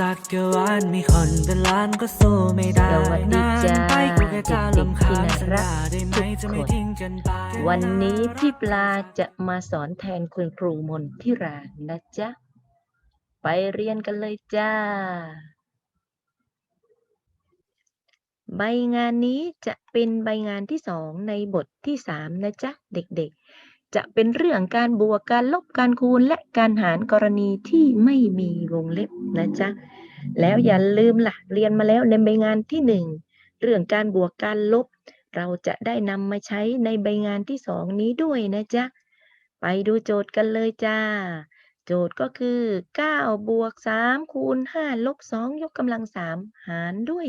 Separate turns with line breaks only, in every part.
จักรวาลมีคนเป็นล้านก็สู้ไม่ได้
สวัสดีจ้า
ไปกูแค่จะ
เด็กๆ
ลำคาญ
ที่
สัญ
น่ารั
ญากได้ไหม
ทุก
จะไม่
คน
ทิ้งกันไป
วันนี้พี่ปลาจะมาสอนแทนคุณครูมนทิรานะจ๊ะ ไปเรียนกันเลยจ้า ใบงานนี้จะเป็นใบงานที่สองในบทที่สามนะจ๊ะ เด็กๆ จะเป็นเรื่องการบวกการลบการคูณและการหารกรณีที่ไม่มีวงเล็บนะจ๊ะ แล้วอย่าลืมล่ะ เรียนมาแล้วในใบงานที่หนึ่งเรื่องการบวกการลบ เราจะได้นำมาใช้ในใบงานที่สองนี้ด้วยนะจ๊ะ ไปดูโจทย์กันเลยจ้า โจทย์ก็คือ9บวก3คูณ5ลบ2ยกกำลัง 3 หารด้วย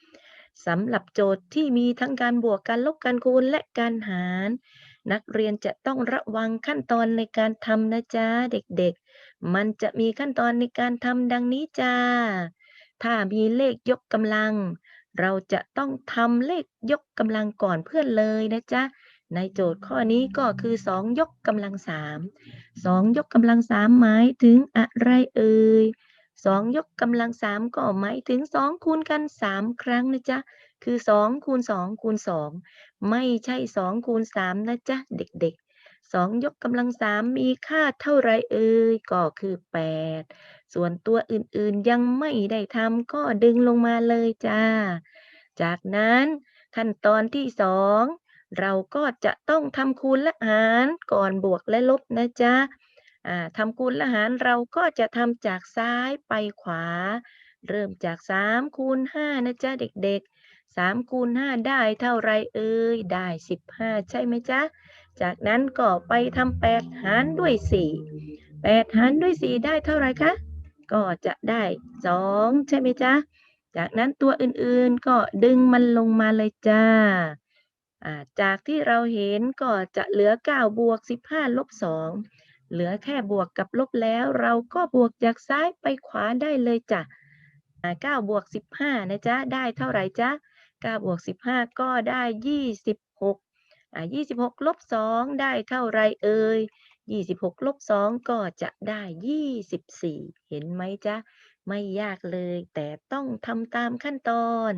4สำหรับโจทย์ที่มีทั้งการบวกการลบการคูณและการหาร นักเรียนจะต้องระวังขั้นตอนในการทำนะจ๊ะเด็กๆ มันจะมีขั้นตอนในการทำดังนี้จ้า ถ้ามีเลขยกกำลัง เราจะต้องทำเลขยกกำลังก่อนเพื่อนเลยนะจ๊ะ ในโจทย์ข้อนี้ก็คือ 2 ยกกำลัง3 2ยกกำลัง3หมายถึงอะไรเอ่ย2ยกกำลัง3ก็หมายถึง2คูณกัน3ครั้งนะจ๊ะ คือ2คูณ2คูณ2ไม่ใช่2คูณ3นะจ๊ะเด็กๆ2ยกกำลัง3มีค่าเท่าไรเอ่ยก็คือ8ส่วนตัวอื่นๆยังไม่ได้ทำก็ดึงลงมาเลยจ้า จากนั้นขั้นตอนที่2เราก็จะต้องทำคูณและหารก่อนบวกและลบนะจ๊ะอ่าทำคูณและหารเราก็จะทำจากซ้ายไปขวา เริ่มจาก3คูณ5นะจ๊ะเด็กๆ 3คูณ5ได้เท่าไรเอ่ยได้15ใช่ไหมจ๊ะ จากนั้นก็ไปทำ8หารด้วย4 8หารด้วย4ได้เท่าไรคะ ก็จะได้2ใช่ไหมจ๊ะ จากนั้นตัวอื่นๆก็ดึงมันลงมาเลยจ้าจากที่เราเห็นก็จะเหลือ9บวก15ลบ2เหลือแค่บวกกับลบแล้ว เราก็บวกจากซ้ายไปขวาได้เลยจ้ะอ่า9บวก15นะจ๊ะ ได้เท่าไหร่จ๊ะ 9บวก15 ก็ได้ 26อ่า26ลบ2ได้เท่าไรเอ่ย26ลบ2ก็จะได้ 24 เห็นไหมจ๊ะ ไม่ยากเลย แต่ต้องทำตามขั้นตอน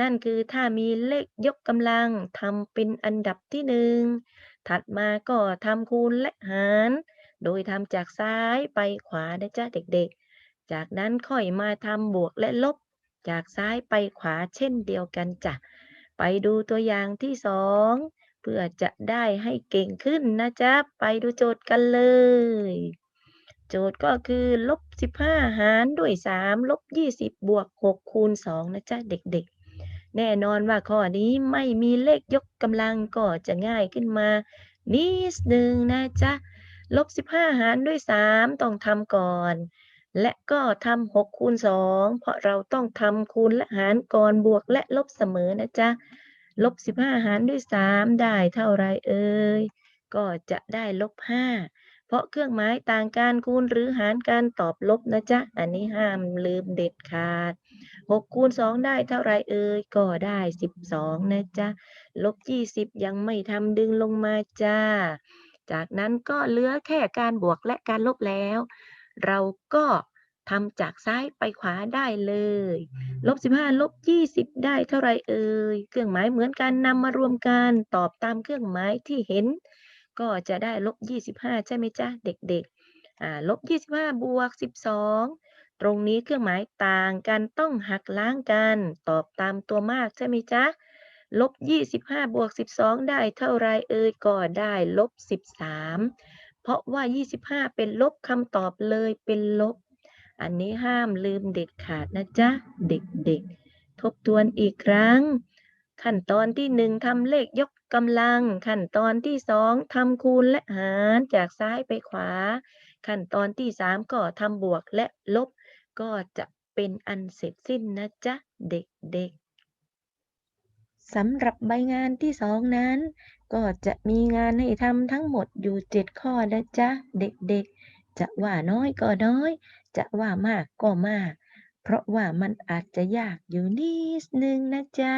นั่นคือถ้ามีเลขยกกำลังทำเป็นอันดับที่หนึ่งถัดมาก็ทำคูณและหาร โดยทำจากซ้ายไปขวานะจ๊ะเด็กๆ จากนั้นค่อยมาทำบวกและลบ จากซ้ายไปขวาเช่นเดียวกันจ้ะ ไปดูตัวอย่างที่สองเพื่อจะได้ให้เก่งขึ้นนะจ๊ะ ไปดูโจทย์กันเลย โจทย์ก็คือลบ 15 หารด้วย 3 ลบ 20 บวก 6 คูณ 2 นะจ๊ะ เด็กๆ แน่นอนว่าข้อนี้ไม่มีเลขยกกำลังก็จะง่ายขึ้นมา นิดนึงนะจ๊ะ ลบ 15 หารด้วย 3 ต้องทำก่อน และก็ทำ6คูณ2เพราะเราต้องทำคูณและหารก่อนบวกและลบเสมอนะจ๊ะ ลบ15หารด้วย3ได้เท่าไรเอ่ย ก็จะได้ลบ5เพราะเครื่องหมายต่างการคูณหรือหารการตอบลบนะจ๊ะ อันนี้ห้ามลืมเด็ดขาด6คูณ2ได้เท่าไรเอ่ย ก็ได้12นะจ๊ะ ลบ20ยังไม่ทำดึงลงมาจ้า จากนั้นก็เหลือแค่การบวกและการลบแล้ว เราก็ทำจากซ้ายไปขวาได้เลย ลบ 15 ลบ 20 ได้เท่าไรเอ่ย เครื่องหมายเหมือนกันนำมารวมกันตอบตามเครื่องหมายที่เห็น ก็จะได้ลบ 25 ใช่ไหมจ๊ะ เด็กๆอ่าลบ 25 บวก 12 ตรงนี้เครื่องหมายต่างกันต้องหักล้างกัน ตอบตามตัวมากใช่ไหมจ๊ะ ลบ 25 บวก 12 ได้เท่าไรเอ่ย ก็ได้ลบ 13เพ ราะว่า 25 เป็นลบคำตอบเลยเป็นลบ อันนี้ห้ามลืมเด็ดขาดนะจ๊ะ เด็กๆ ทบทวนอีกครั้ง ขั้นตอนที่หนึ่งทำเลขยกกำลัง ขั้นตอนที่สองทำคูณและหารจากซ้ายไปขวา ขั้นตอนที่สามก็ทำบวกและลบ ก็จะเป็นอันเสร็จสิ้นนะจ๊ะ เด็กๆ สำหรับใบงานที่สองนั้น ก็จะมีงานให้ทำทั้งหมดอยู่เจ็ดข้อนะจ๊ะ เด็กๆ จะว่าน้อยก็น้อย จะว่ามากก็มาก เพราะว่ามันอาจจะยากอยู่นิดนึงนะจ๊ะ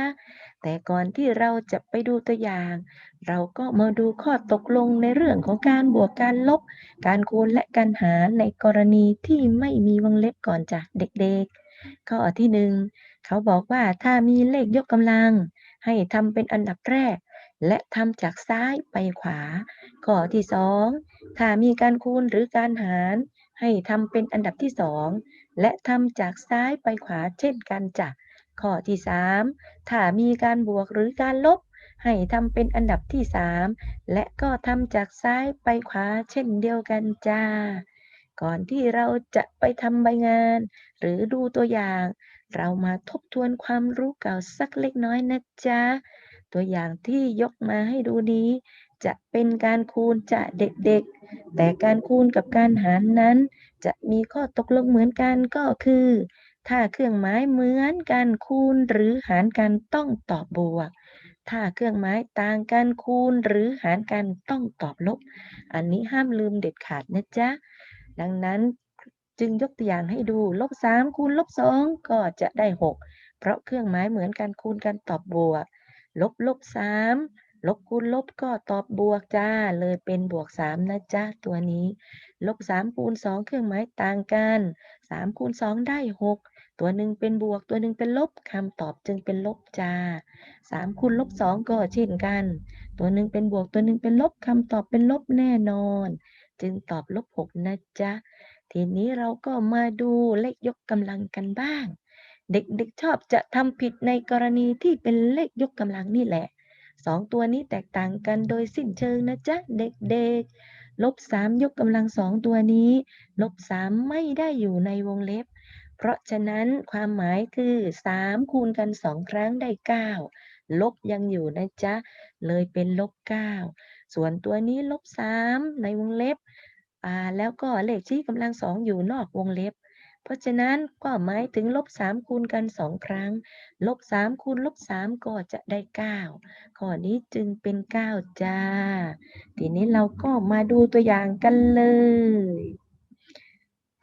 แต่ก่อนที่เราจะไปดูตัวอย่าง เราก็มาดูข้อตกลงในเรื่องของการบวกการลบ การคูณและการหารในกรณีที่ไม่มีวงเล็บก่อนจ้ะเด็กๆ ข้อที่หนึ่งเขาบอกว่าถ้ามีเลขยกกำลัง ให้ทำเป็นอันดับแรก และทำจากซ้ายไปขวา ข้อที่สองถ้ามีการคูณหรือการหาร ให้ทำเป็นอันดับที่สองและทำจากซ้ายไปขวาเช่นกันจ้ะข้อที่ 3 ถ้ามีการบวกหรือการลบ ให้ทำเป็นอันดับที่ 3 และก็ทำจากซ้ายไปขวาเช่นเดียวกันจ้า ก่อนที่เราจะไปทำใบงาน หรือดูตัวอย่าง เรามาทบทวนความรู้เก่าสักเล็กน้อยนะจ๊ะ ตัวอย่างที่ยกมาให้ดูนี้ จะเป็นการคูณจะเด็กๆ แต่การคูณกับการหารนั้น จะมีข้อตกลงเหมือนกันก็คือ ถ้าเครื่องหมายเหมือนกันคูณหรือหารกันต้องตอบบวก ถ้าเครื่องหมายต่างกันคูณหรือหารกันต้องตอบลบ อันนี้ห้ามลืมเด็ดขาดนะจ๊ะดังนั้น จึงยกตัวอย่างให้ดูลบ3คูณลบ2ก็จะได้6เพราะเครื่องหมายเหมือนกันคูณกันตอบบวก ลบลบ3ลบคูณลบก็ตอบบวกจ้า เลยเป็นบวก 3 นะจ๊ะตัวนี้ ลบ3คูณ2เครื่องหมายต่างกัน 3คูณ2ได้ 6 ตัวหนึ่งเป็นบวกตัวหนึ่งเป็นลบคำตอบจึงเป็นลบจ้า 3คูณลบ2ก็เช่นกัน ตัวหนึ่งเป็นบวกตัวหนึ่งเป็นลบคำตอบเป็นลบแน่นอน จึงตอบลบ6นะจ๊ะ ทีนี้เราก็มาดูเลขยกกำลังกันบ้าง เด็กๆชอบจะทำผิดในกรณีที่เป็นเลขยกกำลังนี่แหละสองตัวนี้แตกต่างกันโดยสิ้นเชิงนะจ๊ะเด็กๆลบสามยกกำลังสองตัวนี้ ลบสามไม่ได้อยู่ในวงเล็บ เพราะฉะนั้นความหมายคือสามคูณกันสองครั้งได้เก้าลบยังอยู่นะจ๊ะ เลยเป็นลบเก้าส่วนตัวนี้ลบสามในวงเล็บ อ่าแล้วก็เลขชี้กำลังสองอยู่นอกวงเล็บ เพราะฉะนั้นก็หมายถึงลบสามคูณกันสองครั้ง ลบสามคูณลบสามก็จะได้เก้าข้อนี้จึงเป็นเก้าจ้า ทีนี้เราก็มาดูตัวอย่างกันเลย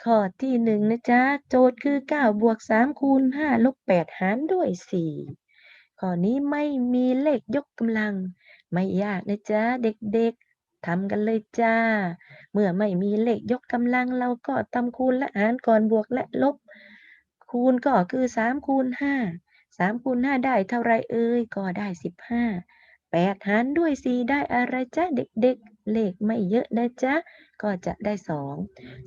ข้อที่หนึ่งนะจ๊ะ โจทย์คือเก้าบวกสามคูณห้าลบแปดหารด้วยสี่ข้อนี้ไม่มีเลขยกกำลัง ไม่ยากนะจ๊ะเด็กๆทำกันเลยจ้า เมื่อไม่มีเลขยกกำลังเราก็ทำคูณและหารก่อนบวกและลบ คูณก็คือสามคูณห้าสามคูณห้าได้เท่าไรเอ่ยก็ได้สิบห้าแปดหารด้วยสี่ได้อะไรจ๊ะเด็กๆ เลขไม่เยอะนะจ๊ะก็จะได้สอง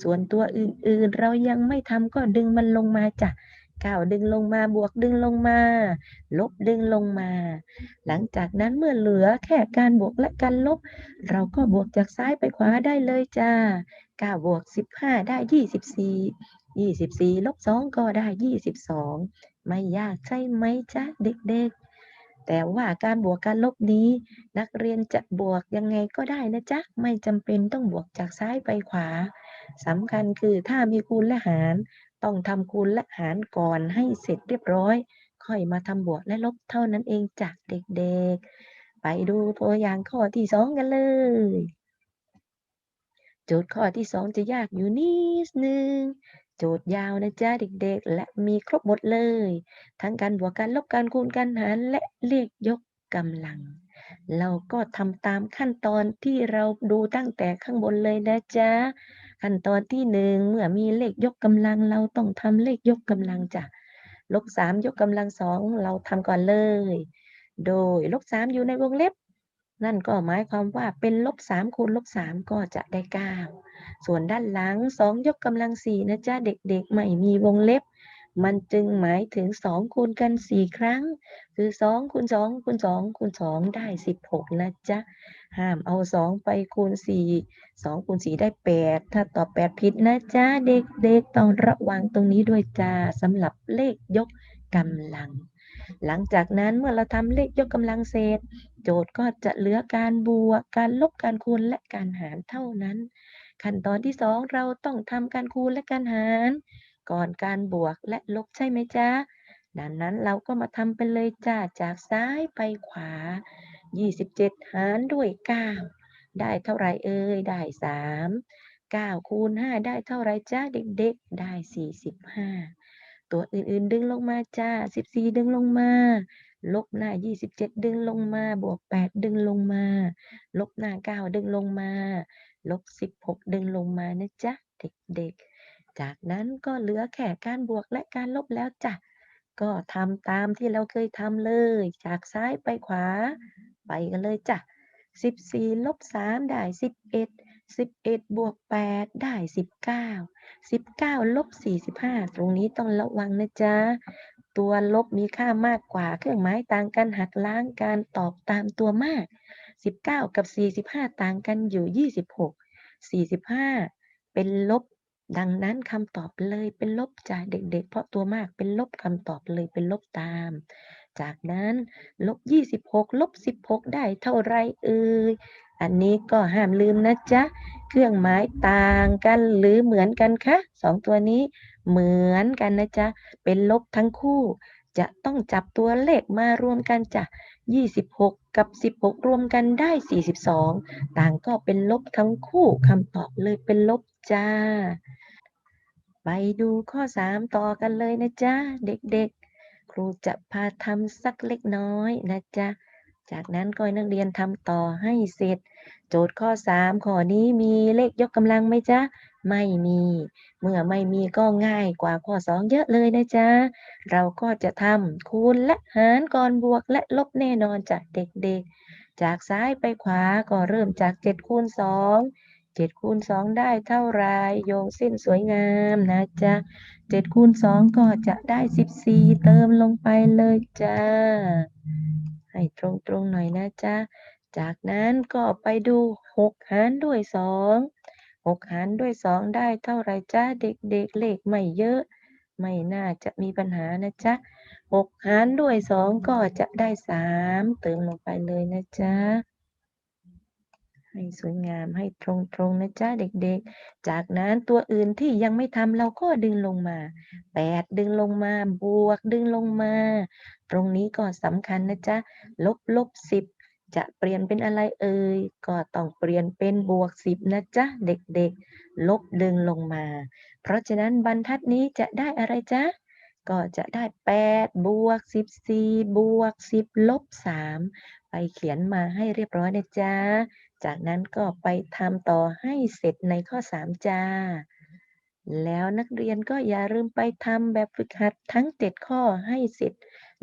ส่วนตัวอื่นๆเรายังไม่ทำก็ดึงมันลงมาจ้ะ ก้าวดึงลงมาบวกดึงลงมา ลบดึงลงมา หลังจากนั้นเมื่อเหลือแค่การบวกและการลบ เราก็บวกจากซ้ายไปขวาได้เลยจ้าเก้าบวกสิบห้าได้ยี่สิบสี่ยี่สิบสี่ลบสองก็ได้ยี่สิบสองไม่ยากใช่ไหมจ๊ะเด็กๆ แต่ว่าการบวกการลบนี้ นักเรียนจะบวกยังไงก็ได้นะจ๊ะ ไม่จำเป็นต้องบวกจากซ้ายไปขวาสำคัญคือถ้ามีคูณและหาร ต้องทำคูณและหารก่อนให้เสร็จเรียบร้อย ค่อยมาทำบวกและลบเท่านั้นเองจากเด็กๆ ไปดูตัวอย่างข้อที่สองกันเลยโจทย์ข้อที่สองจะยากอยู่นิดนึงโจทย์ยาวนะจ๊ะเด็กๆ และมีครบหมดเลย ทั้งการบวกการลบการคูณการหารและเลขยกกำลัง เราก็ทำตามขั้นตอนที่เราดูตั้งแต่ข้างบนเลยนะจ๊ะ ขั้นตอนที่หนึ่งเมื่อมีเลขยกกำลังเราต้องทำเลขยกกำลังจ้ะลบสามยกกำลังสองเราทำก่อนเลย โดยลบสามอยู่ในวงเล็บ นั่นก็หมายความว่าเป็นลบสามคูณลบสามก็จะได้เก้าส่วนด้านหลังสองยกกำลังสี่นะจ๊ะเด็กๆ ไม่มีวงเล็บ มันจึงหมายถึงสองคูณกันสี่ครั้ง คือสองคูณสองคูณสองคูณสองได้สิบหกนะจ๊ะ ห้ามเอาสองไปคูณสี่สองคูณสี่ได้แปดถ้าตอบแปดผิดนะจ๊ะ เด็กๆต้องระวังตรงนี้ด้วยจ้าสำหรับเลขยกกำลัง หลังจากนั้นเมื่อเราทำเลขยกกำลังเศษ โจทย์ก็จะเหลือการบวก การลบการคูณและการหารเท่านั้น ขั้นตอนที่สองเราต้องทำการคูณและการหาร ก่อนการบวกและลบใช่ไหมจ๊ะดังนั้นเราก็มาทำไปเลยจ้าจากซ้ายไปขวา 27 หารด้วย 9 ได้เท่าไรเอ่ยได้ 3 9 คูณ 5 ได้เท่าไรจ้าเด็กๆ ได้ 45 ตัวอื่นๆดึงลงมาจ้า 14 ดึงลงมา ลบหน้า 27 ดึงลงมา บวก 8 ดึงลงมา ลบหน้า 9 ดึงลงมา ลบ 16 ดึงลงมานะจ๊ะเด็กๆ จากนั้นก็เหลือแค่การบวกและการลบแล้วจ้ะ ก็ทำตามที่เราเคยทำเลย จากซ้ายไปขวา ไปกันเลยจ้ะ 14 ลบ 3 ได้ 11 11 บวก 8 ได้ 19 19 ลบ 45 ตรงนี้ต้องระวังนะจ๊ะ ตัวลบมีค่ามากกว่า เครื่องหมายต่างกันหักล้างการตอบตามตัวมาก 19 กับ 45 ต่างกันอยู่ 26 45 เป็นลบ ดังนั้นคำตอบเลยเป็นลบจ้ะเด็กๆ เพราะตัวมากเป็นลบคำตอบเลยเป็นลบตาม จากนั้นลบ 26 ลบ 16 ได้เท่าไรเอ่ย อันนี้ก็ห้ามลืมนะจ๊ะ เครื่องหมายต่างกันหรือเหมือนกันคะสองตัวนี้เหมือนกันนะจ๊ะ เป็นลบทั้งคู่ จะต้องจับตัวเลขมารวมกันจ้ะ26 กับ 16 รวมกันได้ 42 ต่างก็เป็นลบทั้งคู่คำตอบเลยเป็นลบจ้า ไปดูข้อ3ต่อกันเลยนะจ๊ะ เด็กๆ ครูจะพาทำสักเล็กน้อยนะจ๊ะ จากนั้นก็ให้นักเรียนทำต่อให้เสร็จ โจทย์ข้อ3ข้อนี้มีเลขยกกำลังไหมจ๊ะ ไม่มี เมื่อไม่มีก็ง่ายกว่าข้อ2เยอะเลยนะจ๊ะ เราก็จะทำคูณและหารก่อนบวกและลบแน่นอนจากเด็กๆ จากซ้ายไปขวาก็เริ่มจาก7คูณสอง 2 7คูณ2ได้เท่าไรโยงเส้นสวยงามนะจ๊ะ7คูณ2ก็จะได้14เติมลงไปเลยจ้า ให้ตรงๆหน่อยนะจ๊ะจากนั้นก็ไปดู6หารด้วย2 6หกหารด้วย2ได้เท่าไรจ๊ะเด็กๆเลขไม่เยอะ ไม่น่าจะมีปัญหานะจ๊ะ6หารด้วย2ก็จะได้3เติมลงไปเลยนะจ๊ะ ให้สวยงามให้ตรงๆนะจ๊ะเด็กๆ จากนั้นตัวอื่นที่ยังไม่ทำเราก็ดึงลงมา8ดึงลงมาบวกดึงลงมา ตรงนี้ก็สำคัญนะจ๊ะลบลบ10จะเปลี่ยนเป็นอะไรเอ่ยก็ต้องเปลี่ยนเป็นบวก10นะจ๊ะเด็กๆ ลบดึงลงมา เพราะฉะนั้นบรรทัดนี้จะได้อะไรจ๊ะก็จะได้8บวก14บวก10ลบ3ไปเขียนมาให้เรียบร้อยนะจ๊ะ จากนั้นก็ไปทำต่อให้เสร็จในข้อ 3 จ้า แล้วนักเรียนก็อย่าลืมไปทำแบบฝึกหัดทั้ง 7 ข้อให้เสร็จ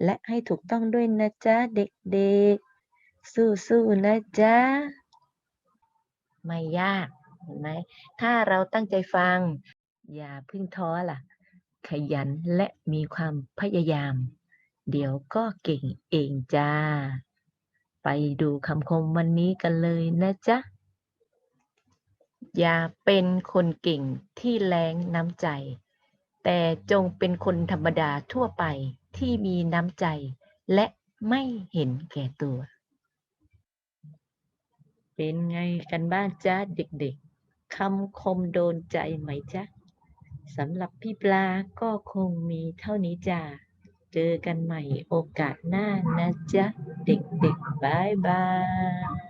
และให้ถูกต้องด้วยนะจ๊ะเด็กๆ สู้ๆนะจ๊ะ ไม่ยากเห็นไหมถ้าเราตั้งใจฟัง อย่าเพึ่งท้อล่ะ ขยันและมีความพยายาม เดี๋ยวก็เก่งเองจ้า ดูคำคมวันนี้กันเลยนะจ๊ะ อย่าเป็นคนเก่งที่แรงน้ำใจ แต่จงเป็นคนธรรมดาทั่วไปที่มีน้ำใจ และไม่เห็นแก่ตัว เป็นไงกันบ้างจ๊ะเด็กๆคำคมโดนใจไหมจ๊ะสำหรับพี่ปลาก็คงมีเท่านี้จ้า เจอกันใหม่โอกาสหน้านะจ๊ะ เด็กๆบายบาย